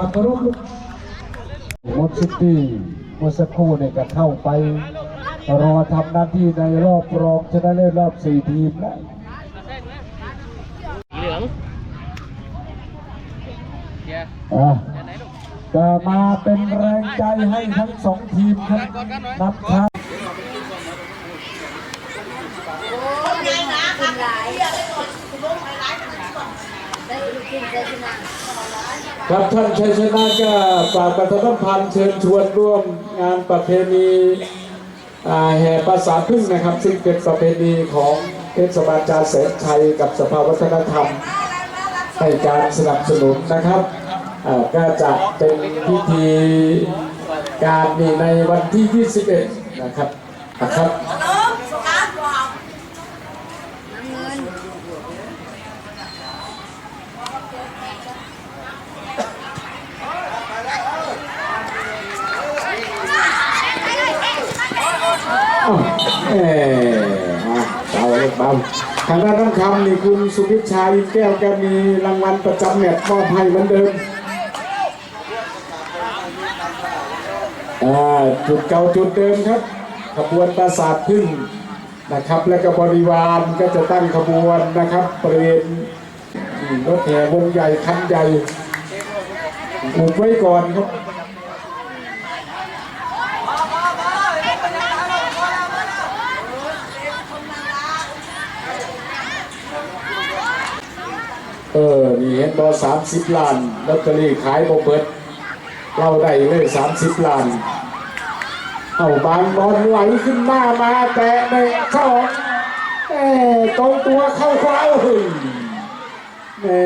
ความเคารพหมดสิบปีเมื่อสักครู่เนี่ยก็เข้าไป รอทำหน้าที่ในรอบรองชนะเลิศรอบสี่ทีมแล้วเหลืองเกียร์อะเดี๋ยวไหนลูกจะมาเป็นแรงใจให้ทั้งสองทีมครับนำทาง ครับท่านชัยชนะก็ฝากประชาสัมพันธ์เชิญชวนร่วมงานประเพณีอ่าแห่ภาษาพึ่งนะครับ ซึ่งเป็นประเพณีของเทศบาลจาแสนชัยกับสภาวัฒนธรรมให้การสนับสนุนนะครับอ่าก็จะเป็นพิธีการนี่ในวันที่ 21 นะครับนะครับ อ้าวแหมอะ เบาเลยเบาทางด้านน้ำคำนี่คุณสุพิชชายแก้วแกมีรางวัลประจำแมตช์มอบให้เหมือนเดิมจุดเก่าจุดเดิมครับขบวนปราสาทพึ่งนะครับ และก็บริวารก็จะตั้งขบวนนะครับบริเวณรถแห่วงใหญ่คันใหญ่อุบไว้ก่อนครับ เออ นี่เห็นบอสามสิบล้านลอตเตอรี่ขายโบเบิดเราได้เลยสามสิบล้าน เอาบางบอลไหลขึ้นหน้ามาแต่ในเข้าแม่ตรงตัวเข้าขวาเฮ้ยแม่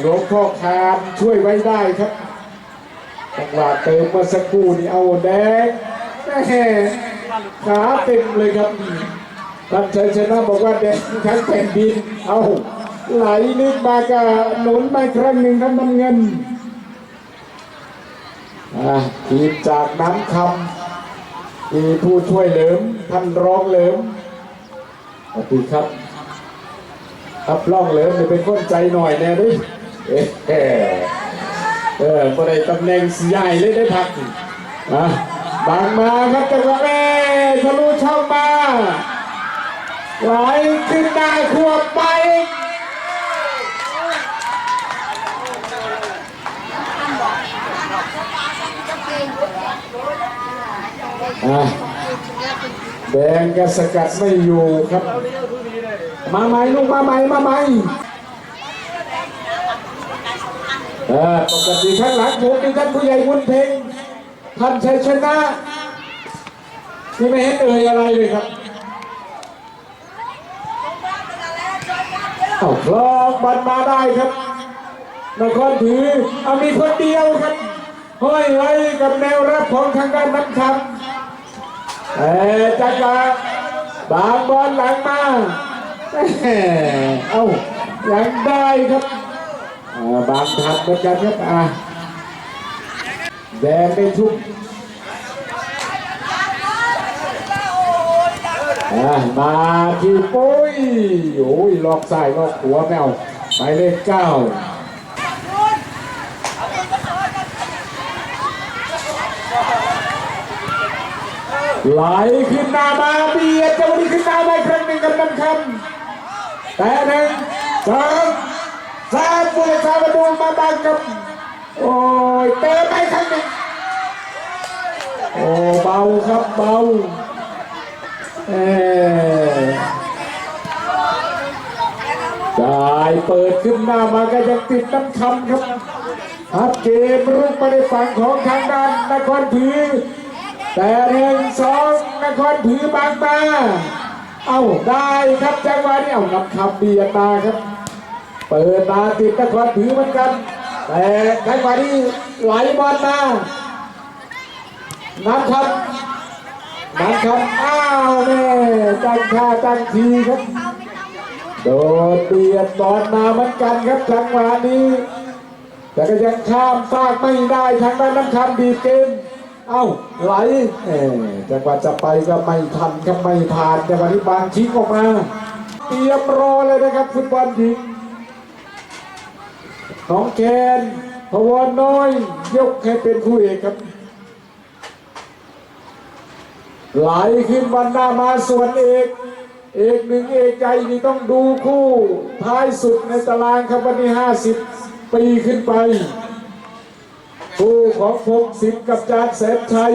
หลวงพ่อคานช่วยไว้ได้ครับจังหวะเติมมื่อสักครู่นี่เอาแดงแม่ขาเต็มเลยครับท่านชัยชนะบอกว่าแดงทั้งแผ่นดินเอา ไหลลึกมากะหนุนไปครั้งหนึ่งครับน้ำเงินอะทีมจากน้ำคำมีผู้ช่วยเหลิมท่านร้องเหลิมขอบคุณครับครับรองเหลิมเนี่ยเป็นคนใจหน่อยแน่ดิเอ๊ะเออก็ได้ตำแหน่งสีใหญ่เลยได้พักอะบางมาครับจังหวะเอ้ทะลุช่องมาไหลขึ้นได้ขวบไป อะแดงกระสกัดไม่อยู่ครับ มาใหม่ลูกมาใหม่มาใหม่เออปกติข้างหลังผมมีท่านผู้ใหญ่บุญเพ็งท่านชัยชนะที่ไม่เห็นเอ่ยอะไรเลยครับเอาคลองบอลมาได้ครับนครถือเอามีคนเดียวครับห้อยไว้กับแนวรับของทางด้านน้ำคำ แต่จังหวะบางบอลหลังมาเอ้ายังได้ครับอ่าบางทันเหมือนกันครับอ่าแดงได้ทุกอะมาที่ปุ้ยโอ้ยลอกซ้ายลอกหัวแมวหมายเลขเก้า ไหลขึ้นหน้ามาเบียดเจ้านี้ขึ้นหน้ามาอีกครั้งหนึ่งกับน้ำคำแต่หนึ่งสองสามบุรษาประตูมาบังกับโอ้ยเติมไปครั้งหนึ่งโอ้เบาครับเบาเออจ่ายเปิดขึ้นหน้ามาก็ยังติดน้ำคำครับฮับเกมรุกมาในฝั่งของทางด้านนครผือ แต่หนึ่งสองนครผือบางมาเอาได้ครับจังหวะนี้เอาน้ำคำเบียดมาครับ เปิดมาติดนครผือเหมือนกัน แต่จังหวะนี้ไหลบอลมาน้ำคำนันครับอ้าวแม่จังท่าจังทีครับโดนเบียดบอลมาเหมือนกันครับจังหวะนี้ แต่ก็ยังข้ามฟากไม่ได้ทางด้านน้ำคำดีเกม เอ้าไหลเอ่จังหวะจะไปก็ไม่ทันครับไม่ผ่านจังหวะนี้บางชิ้นออกมาเตรียมรอเลยนะครับฟุตบอลหญิงน้องแคนพวรน้อย ยกให้เป็นคู่เอกครับ ไหลขึ้นวันหน้ามาส่วนเอกเอกหนึ่งเอกใจนี่ต้องดูคู่ ท้ายสุดในตารางครับวันนี้ห้าสิบปีขึ้นไป คู่ของพงศิษย์กับจานแสนชัย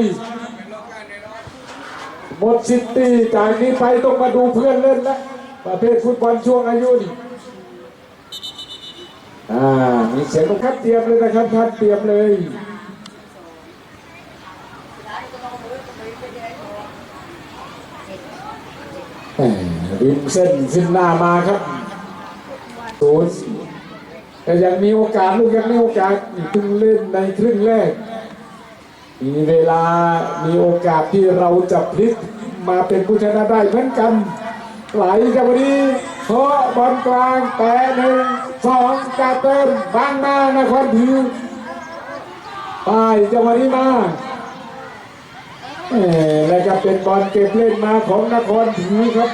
หมดสิทธิ์ตีจากนี้ไปต้องมาดูเพื่อนเล่นแล้วประเภทฟุตบอลช่วงอายุนี่อ่ามีเสียงต้องคัดเตรียมเลยนะครับคัดเตรียมเลยริมเส้นขึ้นหน้ามาครับศูนย์ แต่ยังมีโอกาสลูกยังมีโอกาสเพิ่งเล่นในครึ่งแรก มีเวลามีโอกาสที่เราจะพลิกมาเป็นผู้ชนะได้เหมือนกัน ไหลจากวันนี้เพราะบอลกลางแต่หนึ่งสองกาเติมบางนานครพิวไปจังหวะนี้มาเอ่อแล้วก็เป็นบอลเก็บเล่นมาของนครพิวครับ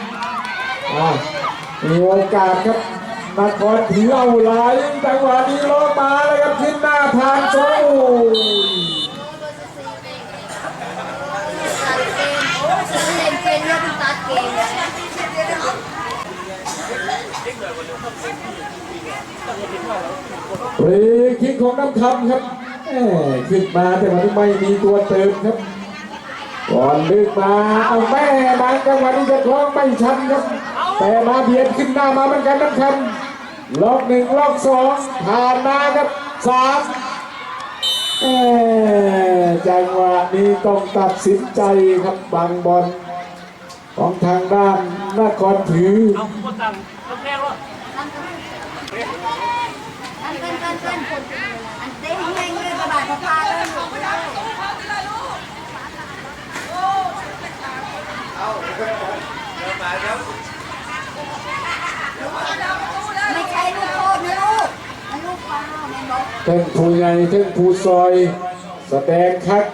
มีโอกาสครับ นครพิวเอาหลายจังหวะนี้ล้อมาแล้วครับขึ้นหน้าทางโซ่เล่นเป็นเรื่องตัดเกมเลยฟรีคิกของน้ำคำครับขึ้นมาแต่วันนี้ไม่มีตัวเติมครับก่อนลึกมาเอาแม่บางจังหวะนี้จะคล้องไม่ชันครับ แต่มาเบียดขึ้นหน้ามาเหมือนกันน้ำคำล็อกหนึ่งล็อกสองผ่านมาครับสามแหม่จังหวะนี้ต้องตัดสินใจครับบางบอลของทางด้านนครถือเอาหมดตังค์ต้องแพงวะอันกันกันกันอันเต้แห้งเลยกระบาดพาเลยหมดไปเลยไม่ใช่ลูกโทษนะลูกมันลูกฟาวแม่บอก เท่งผู้ใหญ่เท่งผู้ซอยแสดงคัด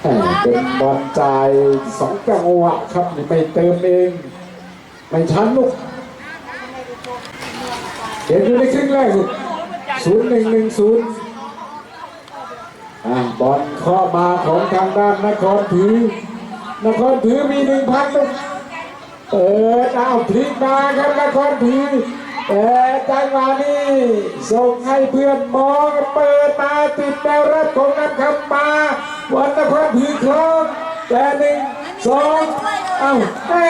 แหม่เป็นบอลจ่ายสองจังหวะครับนี่ไม่เติมเอง ไม่ชันลูกเห็นอยู่ในครึ่งแรกลูกศูนย์หนึ่งหนึ่งศูนย์อะบอลข้อมาของทางด้านนครถือนครถือมีหนึ่งพันลูก เปิดเอาพลิกมาครับนครพีแต่จังหวะนี้ส่งให้เพื่อนมองเปิดมาติดแนวรับของนักคำมาวันนครพีคล้องแต่หนึ่งสองเอ้าแม่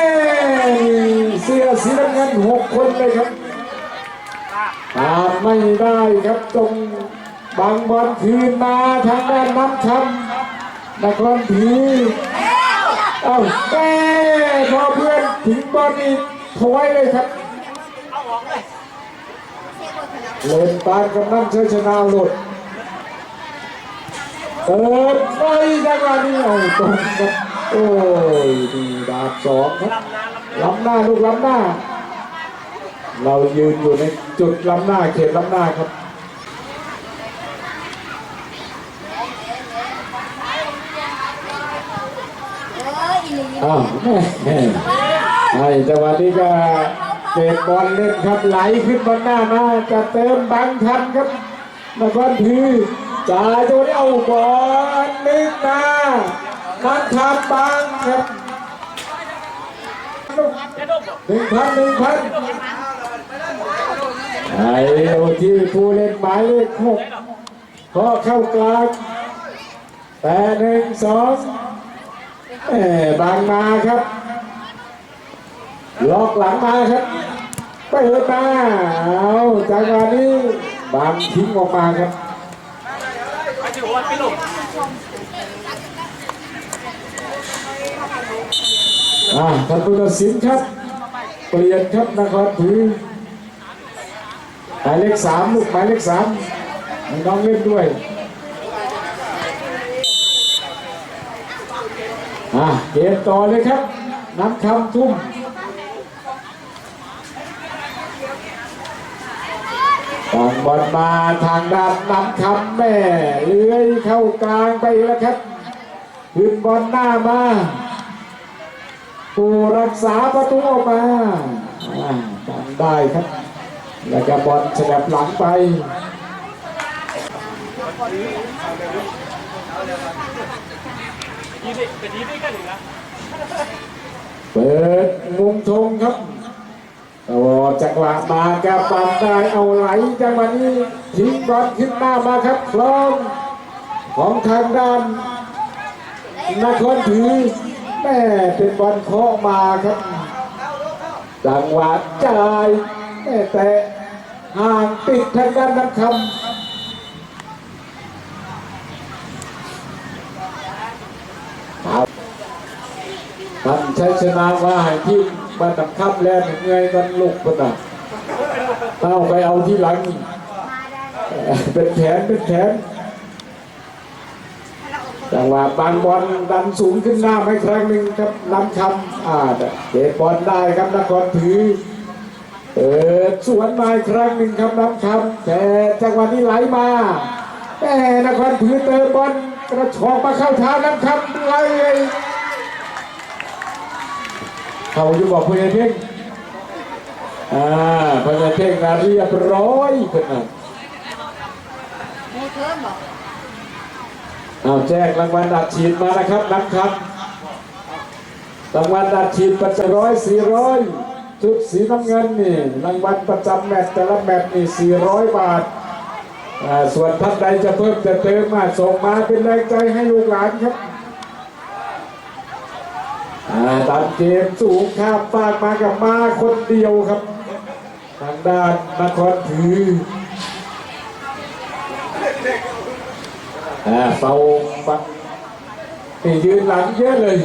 เสื้อสีน้ำเงินหกคนเลยครับตามไม่ได้ครับตรงบางบอลคืนมาทางด้านน้ำคำนครพีเอ้าแม่พอเพื่อน ถึงบอลนี่ถอยเลยครับเอาออกเลยเล่นปานกำนันเชยชนะหลุดเปิดไปจังหวะนี้เอาตรงครับโอ้ยดีดาบสองครับลำน้ำลำเนื้อล้ำหน้าลูกล้ำหน้า เรายืนอยู่ในจุดล้ำหน้าเขตล้ำหน้าครับเอ้ยอีหลีอ้าวแม่ แม่ไอ้จังหวะนี้ก็เตะบอลเล่นครับไหลขึ้นบนหน้ามาจะเติมบังทันครับนครพีจ่ายตัวนี้เอาบอลนึกมามันทำบังครับหนึ่งพันหนึ่งพันไอ้โอที่ผู้เล่นหมายเลขหกพอเข้ากลางแต่หนึ่งสองแหม่บางมาครับ ล็อกหลังมาครับเปิดมาเอาจังหวะนี้บางทิ้งออกมาครับไปถือว่าพี่ลุงอ่าท่านผู้ตัดสินครับ เปลี่ยนครับนะครับถือหมายเลขสามลูกหมายเลขสามน้องเล่นด้วยอ่าเกมต่อเลยครับน้ำคำทุ่มต่าง บอลมาทางด้านน้ำคำแม่เลื้อยเข้ากลางไปแล้วครับขึ้นบอลหน้ามาผู้รักษาประตูออกมาทำได้ครับ แล้วก็บอลฉลับหลังไปดีดิแต่ดีด้กันอยู่นะเปิดมุมทงครับ โอ้จังหวะมากับปันได้เอาไหลจังหวะนี้ทิ้งบอลขึ้นหน้ามาครับคลองของทางด้านนครถือแม่เป็นบอลเคาะมาครับจังหวะจ่ายแม่แต่ห่างติดทางด้านนักคำท่านใช้ชนะว่าให้ที่ บ้านดับค่ำแล้วเหนื่อยกันลุกปะนะเอาไปเอาที่หลังเป็นแขนเป็นแขนจังหวะบางบอลดันสูงขึ้นหน้าไม่ครั้งหนึ่งครับนำคำอ่าเตะบอลได้ครับนครถือเปิดสวนมาอีกครั้งหนึ่งครับนำคำแต่จังหวะนี้ไหลมาแต่นครถือเติมบอลกระชอกมาเข้าทางนำคำไหล เขาอยู่บอกเพื่อนเพ่งอ่าเพื่อนเพ่งนะเรียบร้อยเพื่อนน่ะมีเพิ่มบอกเอาแจ้งรางวัลดัดฉีดมานะครับนักครับรางวัลดัดฉีดประจำร้อยสี่ร้อยชุดสีน้ำเงินนี่รางวัลประจำแมตช์แต่ละแมตช์นี่สี่ร้อยบาทอ่าส่วนท่านใดจะเพิ่มจะเติมมาส่งมาเป็นแรงใจให้ลูกหลานครับ ดันเกมสูงข้ามฟากมากับมาคนเดียวครับ ทางด้านนครถืออ่าเฝ้าปักนี่ยืนหลังเยอะเลย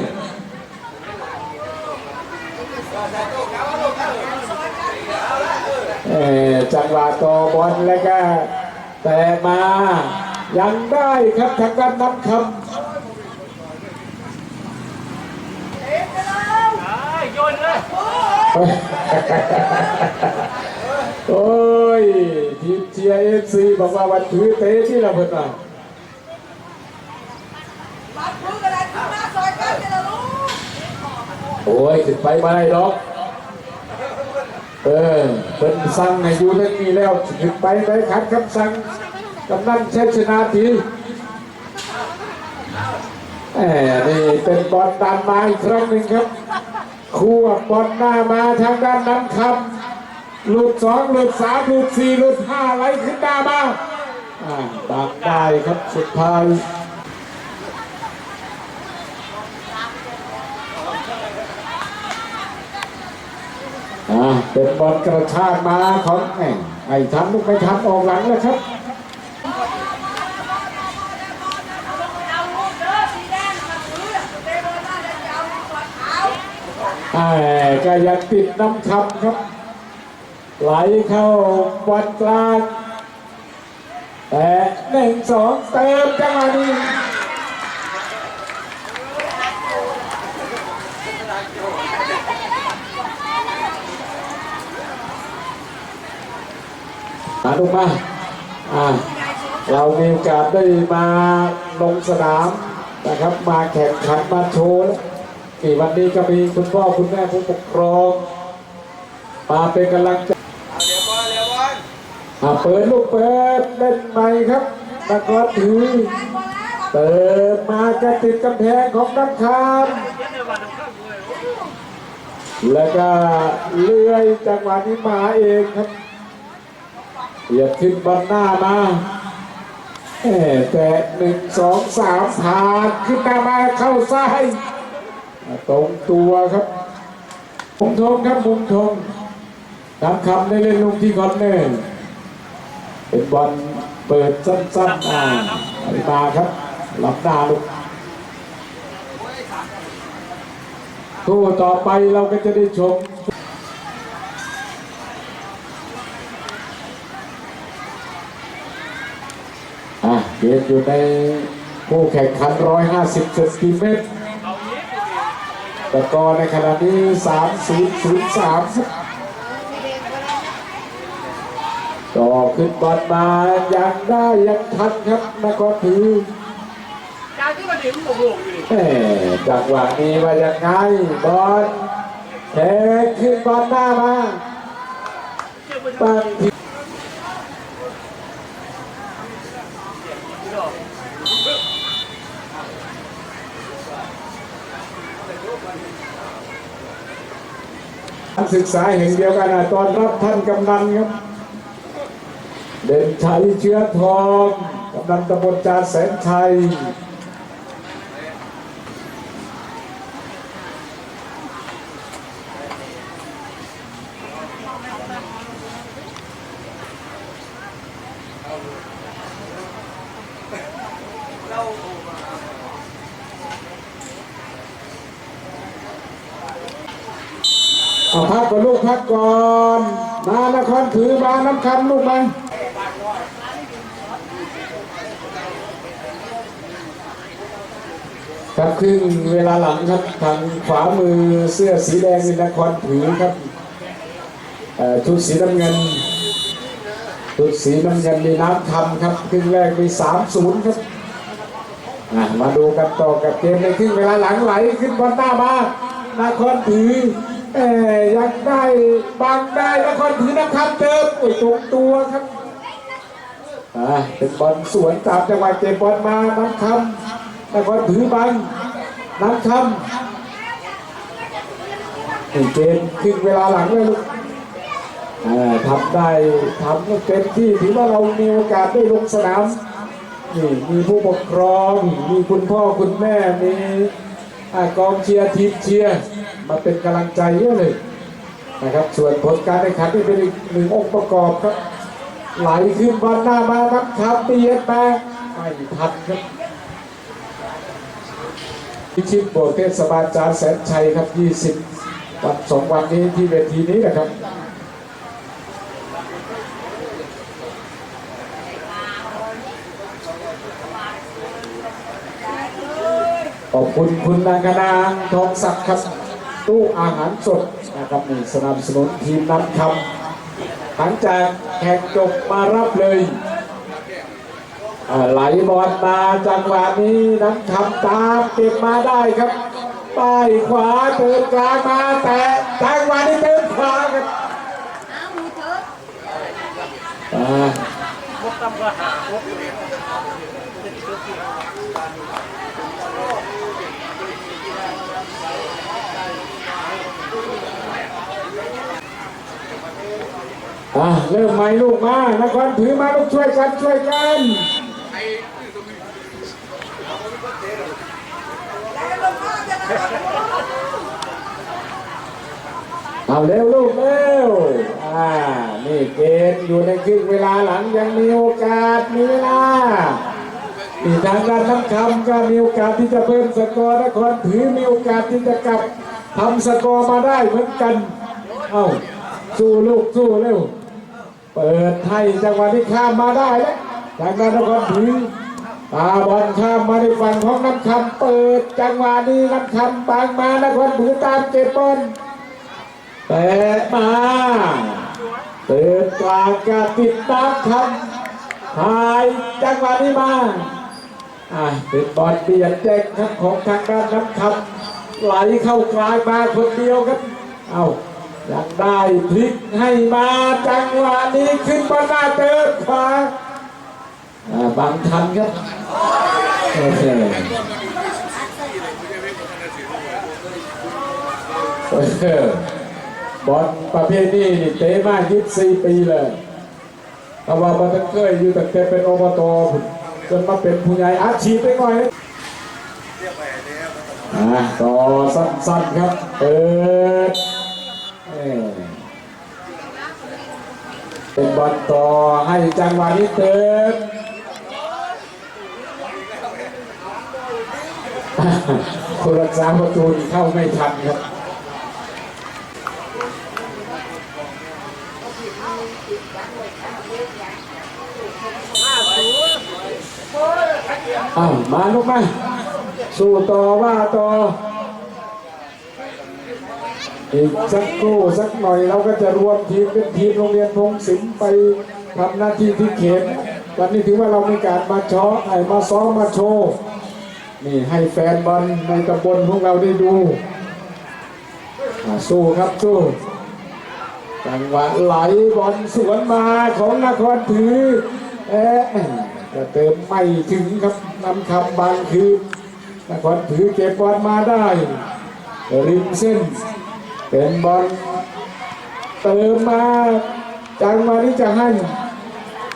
เออจังหวะต่อบอลแล้วก็แต่มา ยังได้ครับทางด้านน้ำคำ อ่า โยนเลยโอ้ยทีมเชียร์เอฟซีบอกว่าวันถือเตะที่เราเพิ่นว่าบัดมือกันเลยขึ้นมาซอยกันจะรู้โอ้ยขึ้นไปมาได้หรอกเออเพิ่นสั่งให้อยู่เรื่องนี้แล้วขึ้นไปได้ขัดคำสั่งกำนันเชษชนาทีแหมนี่เป็นบอลดันมาอีกครั้งหนึ่งครับ คู่บอลหน้ามาทางด้านน้ำคำหลุดสองหลุดสามหลุดสี่หลุดห้าไหลขึ้นหน้ามาอ่าดักได้ครับสุดท้ายอ่าเป็นบอลกระชากมาของแหม่ไอ้ทันลูกไม่ทันออกหลังแล้วครับ เอาลูกเด้อสีแดงมาซื้อเตะบอลได้แล้วจะเอาลูกกระเท้า ก็ยังติดน้ำคำครับ ไหลเข้าบอลกลางแต่หนึ่งสองเติมจังหวะนี้มาลูมาอ่าเรามีโอกาสได้มาลงสนามนะครับ มาแข่งขันมาโชว์ ที่วันนี้ก็มีคุณพ่อคุณแม่ผู้ปกครอง มาเป็นกำลังใจเดี๋ยวบอลเดี๋ยวบอลอะเปิดลูกเปิดเล่นใหม่ครับนักกอล์ฟถือเปิดมาจะติดกำแพงของนักคามแล้วก็เลื่อยจังหวะนี้มาเองครับเหยียบขึ้นบอลหน้ามาแหม่แต่หนึ่งสองสามผ่านขึ้นหน้ามาเข้าซ้าย ตรงตัวครับมุมทงครับมุมทงตามคำได้เล่นลูกที่คอนเนอร์เป็นบอลเปิดสั้นๆอ่าอันนี้มาครับหลับหน้าลูกคู่ต่อไปเราก็จะได้ชมอะเกมอยู่ในผู้แข่งขัน 150เซนติเมตร ตะกอร์ในขณะนี้ 3003ครับต่อขึ้นบอลมายังได้ยังทันครับนครถือเจ้าที่ก็ดีมันโงงอยู่แหม่จังหวะนี้ว่ายังไงบอลแทขึ้นบอลหน้ามาบไปทั้งตั้งที ศึกษาแห่งเดียวกันนะตอนรับท่านกำนันครับ เด่นชัยเชื้อทองกำนันตำบลจาแสนชัย เอาพักก่อนลูกพักก่อน มานครถือมาน้ำคำลูกมาครับครึ่งเวลาหลังครับทางขวามือเสื้อสีแดงนี่นครถือครับชุดสีน้ำเงินชุดสีน้ำเงินมีน้ำคำครับครึ่งแรกมีสามศูนย์ครับมาดูกันต่อกับเกมในครึ่งเวลาหลังไหลขึ้นบอลหน้ามานครถือ เอ่ยยังได้บางได้นครถือนะครับเติมโอ้ยตรงตัวครับอ่าเป็นบอลสวนตามจังหวะเกมบอลมาน้ำคำนครถือบังน้ำคำนี่เกมครึ่งเวลาหลังเลยลูกทำได้ทำเต็มที่ถือว่าเรามีโอกาสได้ลงสนามนี่มีผู้ปกครอง มีคุณพ่อคุณแม่มีอกองเชียร์ทีมเชียร์ มาเป็นกำลังใจเยอะเลยนะครับ ส่วนผลการแข่งขันนี่เป็นอีกหนึ่งองค์ประกอบครับไหลขึ้นบอลหน้ามานับคำเตียนมาไม่ทันครับพิชิตโบสถ์เทศบาลจารแสนชัยครับ 20 วันสองวันนี้ที่เวทีนี้นะครับขอบคุณคุณนางกนางทองศักดิ์ครับ ตู้อาหารสดนะครับนี่สนับสนุนทีมน้ำคำหลังจากแข่งจบมารับเลยไหลบอลมาจังหวะนี้น้ำทำตามเก็บมาได้ครับป้ายขวาเติมกลางมาแต่จังหวะนี้เติมขวาครับ เอามือเถอะ อ่า พวกตำก็หาพวก อะ เริ่มใหม่ลูกมานครถือมาลูกช่วยกันช่วยกันเอาเร็วลูกเร็วอ่านี่เกมอยู่ในครึ่งเวลาหลังยังมีโอกาสมีเวลานี่ทางด้านน้ำคำก็มีโอกาสที่จะเพิ่มสกอร์นครถือมีโอกาสที่จะกลับทำสกอร์มาได้เหมือนกัน เอาสู้ลูกสู้เร็ว เปิดให้จังหวะที่ข้ามมาได้แล้วทางด้นนครถือตาบอลข้ามมาในฝั่งของน้ำคำเปิดจังหวะนี้น้ำคำบางมานครถือตามเก็บบอลแต่มาเติมกลางกาติดตามคำถ่ายจังหวะนี้มาอะเป็นบอลเบียดแจ้งครับของทางด้านน้ำคำไหลเข้ากลางมาคนเดียวครับ เอา ยังได้พลิกให้มาจังหวะนี้ขึ้นบอลหน้าเติมขวาอ่างทันครับโอเคเออบอลประเภทนี้นี่เตะมา24ปีเลยแต่ว่าบันเคยอยู่ตั้งแต่เป็นอบตจนมาเป็นผู้ใหญ่อาชีพไปหน่อยอ่าต่อสั้นๆครับเปิด เป็นบอลต่อให้จังหวะนี้เติมผู้รักษาประตูเข้าไม่ทันครับอ้าวมาลูกมา สู้ต่อว่าต่อ อีกสักครู่สักหน่อยเราก็จะรวมทีมเป็นทีมโรงเรียนพงศิลป์ไปทำหน้าที่ที่เขตวันนี้ถือว่าเรามีการมาช้อไอมาซ้อมมาโชว์นี่ให้แฟนบอลในตำบลพวกเราได้ดูสู้ครับสู้จังหวะไหลบอลสวนมาของนครถือเอ๊ะจะเติมไม่ถึงครับนำคำบางคืนนครถือเก็บบอลมาได้ริมเส้น เป็นบอลเติมมาจังหวะนี้จะให้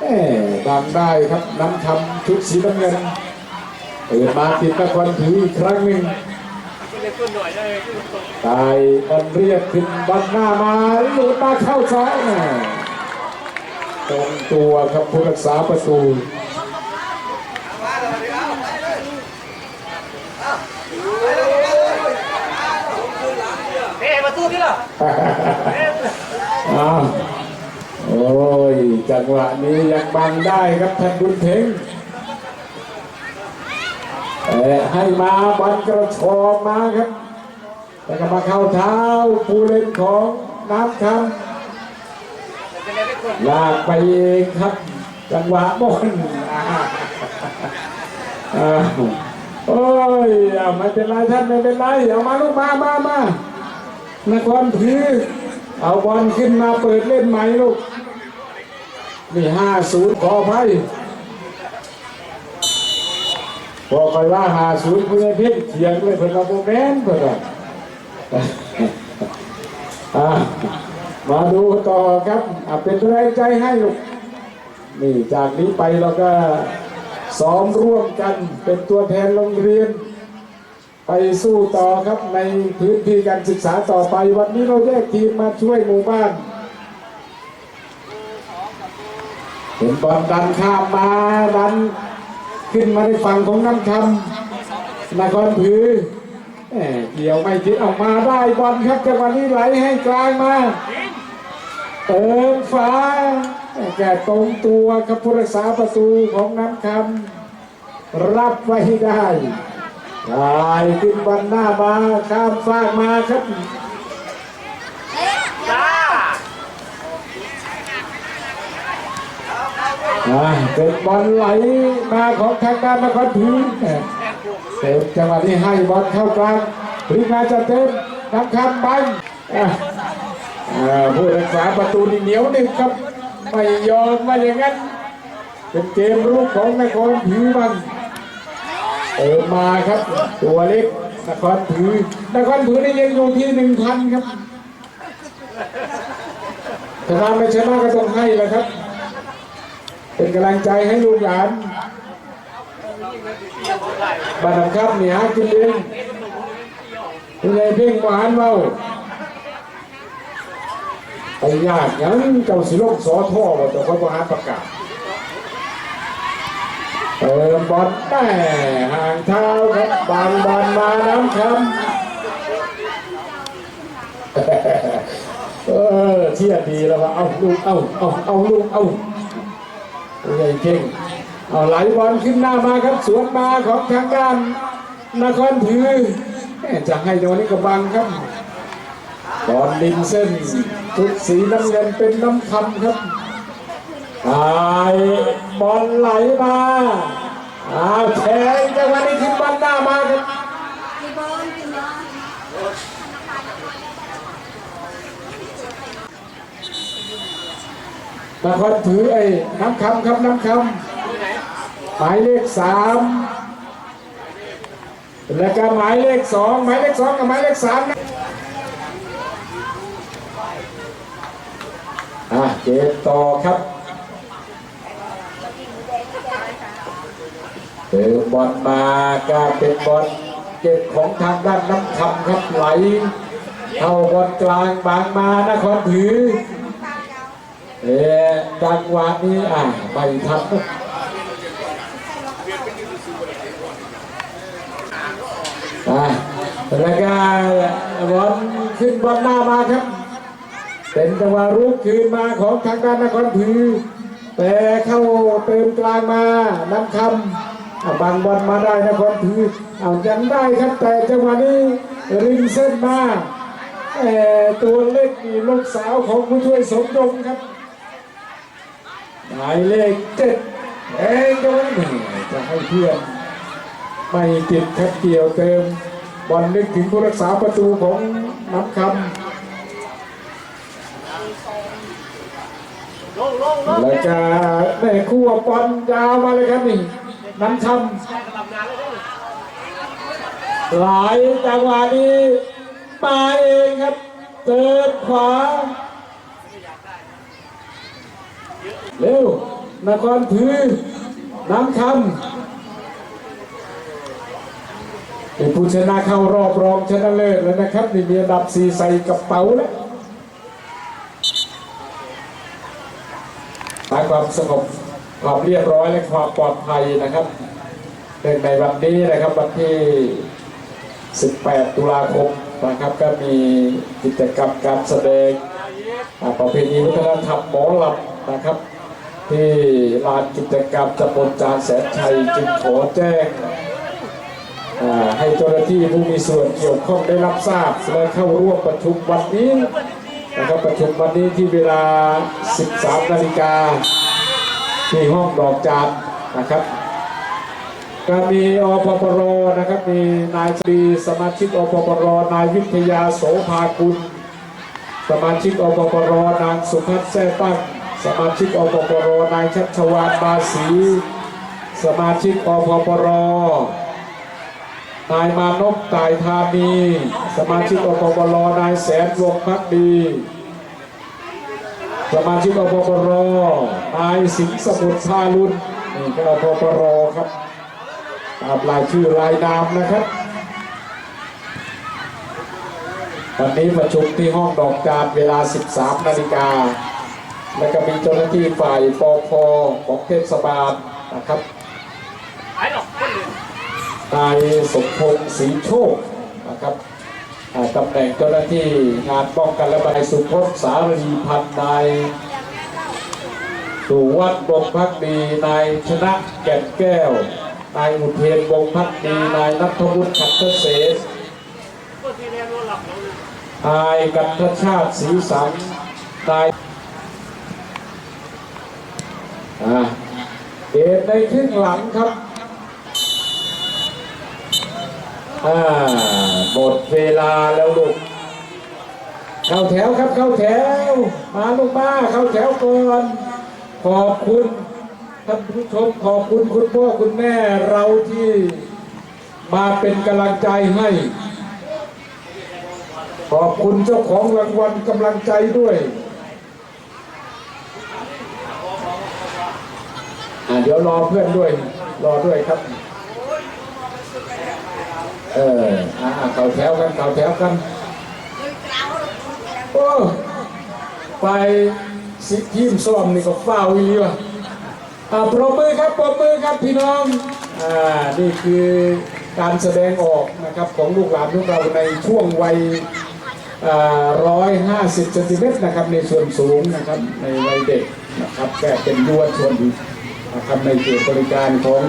เอ๊ะบางได้ครับน้ำคำชุดสีน้ำเงินเปิดมาติดนครถืออีกครั้งหนึ่งก็เลยตัวหน่อยได้ที่ตรงตายบอลเรียกขึ้นบอลหน้ามาหลุดมาเข้าซ้ายแหมตรงตัวครับผู้รักษาประตู เฮ้ประตูที่ละ อ้าวโอ้ย จังหวะนี้ยังบังได้ครับท่านบุญเพ็งเอ่ให้มาบอลกระชอมาครับ แต่ก็มาเข้าเท้าผู้เล่นของน้ำคำลากไปเองครับ จังหวะบอลอ่าอ้าวโอ้ยเอาไม่เป็นไรท่านไม่เป็นไรเอามาลูกมามามา นครถือเอาบอลขึ้นมาเปิดเล่นใหม่ลูก นี่ห้าศูนย์ขออภัยพอคอยว่าหาศูนย์เพื่อเพ่งเถียงด้วยเพื่นเราโมแมนเพื่นอะมาดูต่อครับอะเป็นแรงใจให้ลูกนี่จากนี้ไปเราก็ซ้อมร่วมกันเป็นตัวแทนโรงเรียน ไปสู้ต่อครับในพื้นที่การศึกษาต่อไป วันนี้เราแยกทีมมาช่วยหมู่บ้านเห็นบอลดันข้ามมาดันขึ้นมาในฝั่งของน้ำคำนครผือเกี่ยวไม่ติดออกมาได้บอลครับจังหวะนี้ไหลให้กลางมาเติมฟ้าแก่ตรงตัวครับผู้รักษาประตูของน้ำคำรับไว้ได้ ลายขึ้นบอลหน้ามาข้ามฟากมาครับจ้าอ่าเป็นบอลไหลมาของทางด้านนครพีเต็มจังหวะนี้ให้บอลเข้ากลางรีบมาจะเต็มน้ำคำบังอ่าอ่าผู้รักษาประตูนี่เหนียวหนึ่งครับไม่ยอมมาอย่างนั้น เป็นเกมรุกของนครผิวบัง เติมมาครับ ตัวเล็กนครผือนครผือนี่ยังอยู่ที่หนึ่งพันครับชนะไม่ชนะก็ต้องให้แหละครับ เป็นกำลังใจให้ลูกหลานบ้านน้ำครับเนี่ยกินเองคุณยายเพ่งหวานเบาไปยากยังเจ้าสิลกสอท่อว่าแต่เขาประหาประกาศ เติมบอลแต่ห่างเท้าครับบางบอลมาน้ำคำเออเที่ยดีแล้วว่าเอาลูกเอาเอาเอาลูกเอาใหญ่เก่งเอาไหลบอลขึ้นหน้ามาครับ สวนมาของทางด้านนครถือจะให้ในวันนี้ก็บังครับบอลดินเส้นทุกสีน้ำเงินเป็นน้ำคำครับ ตายบอลไหลมาอ้าวแทงจังหวะนี้ขึ้นบอลหน้ามาครับกี่บอลกี่บอลนครถือไอ้น้ำคำครับน้ำคำหมายเลขสามแล้วก็หมายเลขสองหมายเลขสองกับหมายเลขสามนะอะเกมต่อครับ เติมบอลมาก็เป็นบอลเก็บของทางด้านน้ำคำครับไหลเข้าบอลกลางบางมานครถือเอ๊ะจังหวะนี้อะไม่ทันอะแล้วก็บอลขึ้นบอลหน้ามาครับ เป็นจังหวะรุกคืนมาของทางด้านนครผือแต่เข้าเติมกลางมาน้ำคำ บังบอลมาได้นะครผือเอายังได้ครับแต่จังหวะนี้ริมเส้นมาเอ่ตัวเล็กนี่ลูกสาวของผู้ช่วยสมยงครับหมายเลขเจ็ดเองก็ไม่จะให้เพื่อนไม่ติดแค่เกี่ยวเติมบอลนึกถึงผู้รักษาประตูของน้ำคลงลงลงำแล้วจะได้คู่บอลยาวมาเลยครับนี่ น้ำคกำหลายจังหวะนี้มาเองครับเติมขวา เร็วนครถือน้ำคำเป็นผู้ชนะเข้ารอบรองชนะเลิศแล้วนะครับนี่มีอันดับสี่ใส่กระเป๋าแล้วหาความสงบ ความเรียบร้อยและความปลอดภัยนะครับในวันนี้นะครับวันที่ 18 ตุลาคมนะครับก็มีกิจกรรมการแสดงประเพณีวัฒนธรรมหมอลำนะครับ ที่ลานกิจกรรมตำบลจานแสนชัยจึงขอแจ้งให้เจ้าหน้าที่ผู้มีส่วนเกี่ยวข้องได้รับทราบและเข้าร่วมประชุมวันนี้นะครับประชุมวันนี้ที่เวลา 13 นาฬิกา ที่ห้องดอกจานนะครับ ก็มีอปปรนะครับ มีนายดีสมาชิกอปปรนายวิทยาโสภากุลสมาชิกอปปรนางสุพัฒน์แซ่ตั้งสมาชิกอปปรนายชัชวานบาสีสมาชิกอปปรนายมานพตายธานี สมาชิกอปปรนายแสนวงพักดี สมาชิกอปปรนายสิงห์สมุทรพาลุนนี่ก็อปปรครับตามรายชื่อรายนามนะครับ วันนี้ประชุมที่ห้องดอกจานเวลา 13 นาฬิกา แล้วก็มีเจ้าหน้าที่ฝ่ายปพของเทศบาลนะครับไอ้หรอกคนายสมพงศ์ศรีโชคนะครับ ตำแหน่งเจ้าหน้าที่งานป้องกันและบรรเทาสุพจน์สารีพันธ์นายสุวัฒน์วงพักดีนายชนะแก่นแก้ว นายอุเทนวงพักดีนายนัทวุฒิขัตเสศคนายกันทชาติศรีสังนายอ่าเกมในครึ่งหลังครับ อ่าหมดเวลาแล้วลูก เข้าแถวครับเข้าแถว มาลูกมาเข้าแถวก่อน ขอบคุณท่านผู้ชมขอบคุณคุณพ่อคุณแม่เราที่มาเป็นกำลังใจให้ ขอบคุณเจ้าของรางวัลกำลังใจด้วยเดี๋ยวรอเพื่อนด้วย รอด้วยครับ เอออ่าเข่าแถวกันเข่าแถวกันโอ้ไปสิทีมซ้อมนี่ก็ฟ้าวอีหลีวะอ่าปรบมือครับปรบมือครับพี่น้องอ่านี่คือการแสดงออกนะครับของลูกหลานของเราในช่วงวัยร้อยห้าสิบเซนติเมตรนะครับในส่วนสูงนะครับในวัยเด็กนะครับแก่เป็นยวดชนนะครับในเขตบริการของ